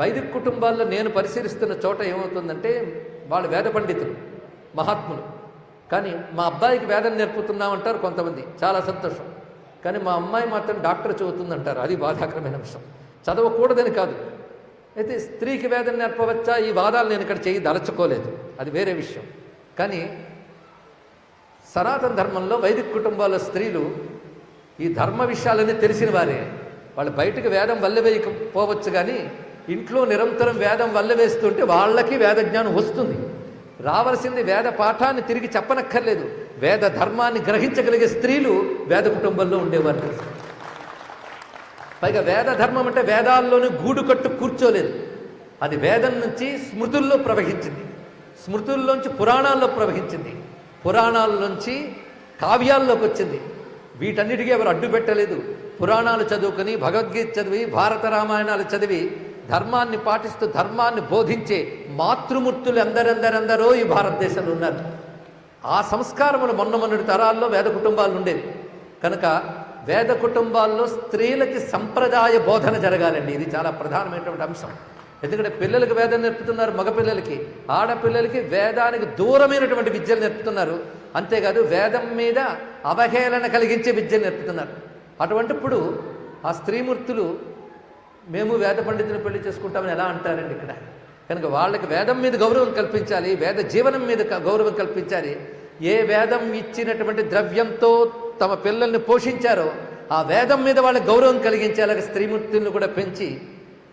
వైదిక కుటుంబాల్లో నేను పరిశీలిస్తున్న చోట ఏమవుతుందంటే వాళ్ళు వేద పండితులు మహాత్ములు. కానీ మా అబ్బాయికి వేదం నేర్పుతున్నామంటారు కొంతమంది. చాలా సంతోషం. కానీ మా అమ్మాయి మాత్రం డాక్టర్ చదువుతుందంటారు. అది బాధాకరమైన అంశం. చదవకూడదని కాదు. అయితే స్త్రీకి వేదం నేర్పవచ్చా? ఈ వాదాలు నేను ఇక్కడ చేయి దలచుకోలేదు. అది వేరే విషయం. కానీ సనాతన ధర్మంలో వైదిక కుటుంబాల స్త్రీలు ఈ ధర్మ విషయాలన్నీ తెలిసిన వారే. వాళ్ళు బయటకు వేదం వల్లవేయకపోవచ్చు కానీ ఇంట్లో నిరంతరం వేదం వల్ల వేస్తుంటే వాళ్ళకి వేద జ్ఞానం వస్తుంది. రావలసింది వేద పాఠాన్ని తిరిగి చెప్పనక్కర్లేదు. వేద ధర్మాన్ని గ్రహించగలిగే స్త్రీలు వేద కుటుంబంలో ఉండేవారు. పైగా వేద ధర్మం అంటే వేదాల్లోనే గూడు కట్టు కూర్చోలేదు. అది వేదం నుంచి స్మృతుల్లో ప్రవహించింది. స్మృతుల్లోంచి పురాణాల్లో ప్రవహించింది. పురాణాల్లోంచి కావ్యాల్లోకి వచ్చింది. వీటన్నిటికీ ఎవరు అడ్డు పెట్టలేదు పురాణాలు చదువుకొని భగవద్గీత చదివి భారత రామాయణాలు చదివి ధర్మాన్ని పాటిస్తూ ధర్మాన్ని బోధించే మాతృమూర్తులు ఎందరెందరెందరో ఈ భారతదేశంలో ఉన్నారు. ఆ సంస్కారములు మొన్న మొన్నటి తరాల్లో వేద కుటుంబాలు ఉండేవి. కనుక వేద కుటుంబాల్లో స్త్రీలకి సంప్రదాయ బోధన జరగాలండి. ఇది చాలా ప్రధానమైనటువంటి అంశం. ఎందుకంటే పిల్లలకి వేదం నేర్పుతున్నారు మగపిల్లలకి. ఆడపిల్లలకి వేదానికి దూరమైనటువంటి విద్యలు నేర్పుతున్నారు. అంతేకాదు వేదం మీద అవహేళన కలిగించే విద్యలు నేర్పుతున్నారు. అటువంటిప్పుడు ఆ స్త్రీమూర్తులు మేము వేద పండితుని పెళ్ళి చేసుకుంటామని ఎలా అంటారండి ఇక్కడ? కనుక వాళ్ళకి వేదం మీద గౌరవం కల్పించాలి వేద జీవనం మీద గౌరవం కల్పించాలి. ఏ వేదం ఇచ్చినటువంటి ద్రవ్యంతో తమ పిల్లల్ని పోషించారో ఆ వేదం మీద వాళ్ళకి గౌరవం కలిగించేలాగా స్త్రీమూర్తులను కూడా పెంచి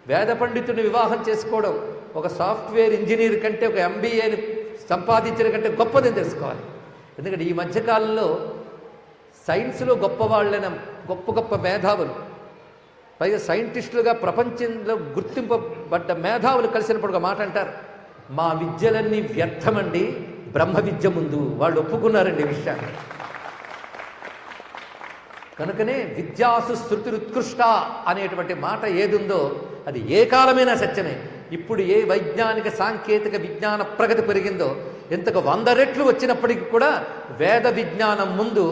వేద పండితుడిని వివాహం చేసుకోవడం ఒక సాఫ్ట్వేర్ ఇంజనీర్ కంటే ఒక ఎంబీఏని సంపాదించిన కంటే గొప్పదని తెలుసుకోవాలి. ఎందుకంటే ఈ మధ్యకాలంలో సైన్స్లో గొప్పవాళ్ళైన గొప్ప గొప్ప మేధావులు పైగా సైంటిస్టులుగా ప్రపంచంలో గుర్తింపబడ్డ మేధావులు కలిసినప్పుడు ఒక మాట అంటారు. మా విద్యలన్నీ వ్యర్థమండి బ్రహ్మ విద్య ముందు. వాళ్ళు ఒప్పుకున్నారండి విషయాన్ని. కనుకనే విద్యాసు శృతి ఉత్కృష్ట అనేటువంటి మాట ఏదుందో అది ఏ కాలమైనా సత్యమే. ఇప్పుడు ఏ వైజ్ఞానిక సాంకేతిక విజ్ఞాన ప్రగతి పెరిగిందో ఇంతకు వంద రెట్లు వచ్చినప్పటికీ కూడా వేద విజ్ఞానం ముందు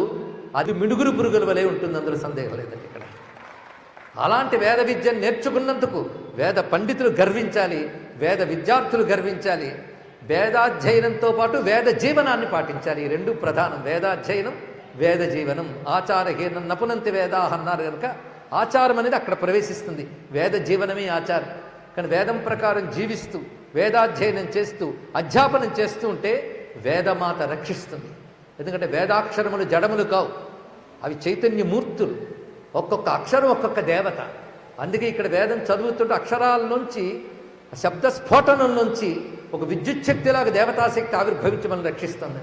అది మిడుగురు పురుగుల వలె ఉంటుంది అందులో సందేహం లేదండి ఇక్కడ. అలాంటి వేద విద్యను నేర్చుకున్నందుకు వేద పండితులు గర్వించాలి వేద విద్యార్థులు గర్వించాలి. వేదాధ్యయనంతో పాటు వేద జీవనాన్ని పాటించాలి. ఈ రెండు ప్రధానం. వేదాధ్యయనం వేద జీవనం. ఆచారహీనం నపునంతి వేదాహ అన్నారు కనుక ఆచారం అనేది అక్కడ ప్రవేశిస్తుంది. వేద జీవనమే ఆచారం. కానీ వేదం ప్రకారం జీవిస్తూ వేదాధ్యయనం చేస్తూ అధ్యాపనం చేస్తూ ఉంటే వేదమాత రక్షిస్తుంది. ఎందుకంటే వేదాక్షరములు జడములు కావు. అవి చైతన్యమూర్తులు. ఒక్కొక్క అక్షరం ఒక్కొక్క దేవత. అందుకే ఇక్కడ వేదం చదువుతుంటే నుంచి శబ్ద స్ఫోటనం నుంచి ఒక విద్యుత్ శక్తిలాగా దేవతాశక్తి ఆవిర్భవించి మనం రక్షిస్తుంది.